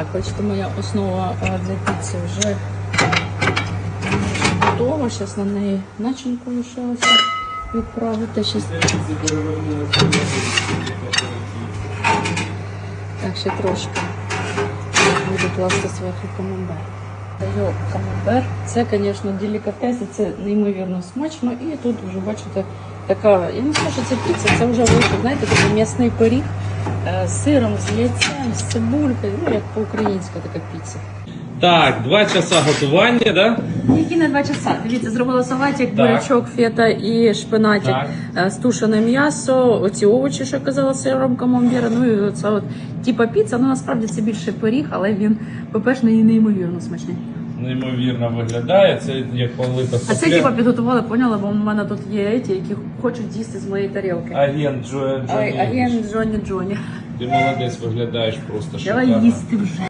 Так, бачите, моя основа е, для піци вже готова. Зараз на неї начинку лишилося відправити. Щас... Так, ще трошки буду класти зверху камамбер. Камамбер. Це, звісно, делікатес, це неймовірно смачно. І тут вже бачите, така, я не скажу, що це піца, це вже вийшло, знаєте, такий м'ясний пиріг з сиром, з яйцем, з цибулькою, ну як по-українська така піца. Так, два часа готування, да? Які на два часа. Дивіться, зробила салатик, Так. бурячок, фета і шпинатик, Так. е, стушене м'ясо, оці овочі, що я казала, сиром камамбіра. Ну і оце от типа піца. Ну насправді це більше пиріг, але він, по-перше, неймовірно смачний. Неймовірно виглядає. Це як полита А це типа підготували, поняла, бо в мене тут є ті, які хочуть їсти з моєї тарілки. Агент Джо Ай, Джоні. агент Джоні Джоні. Ти молодець виглядаєш просто Давай шикарно. їсти вже.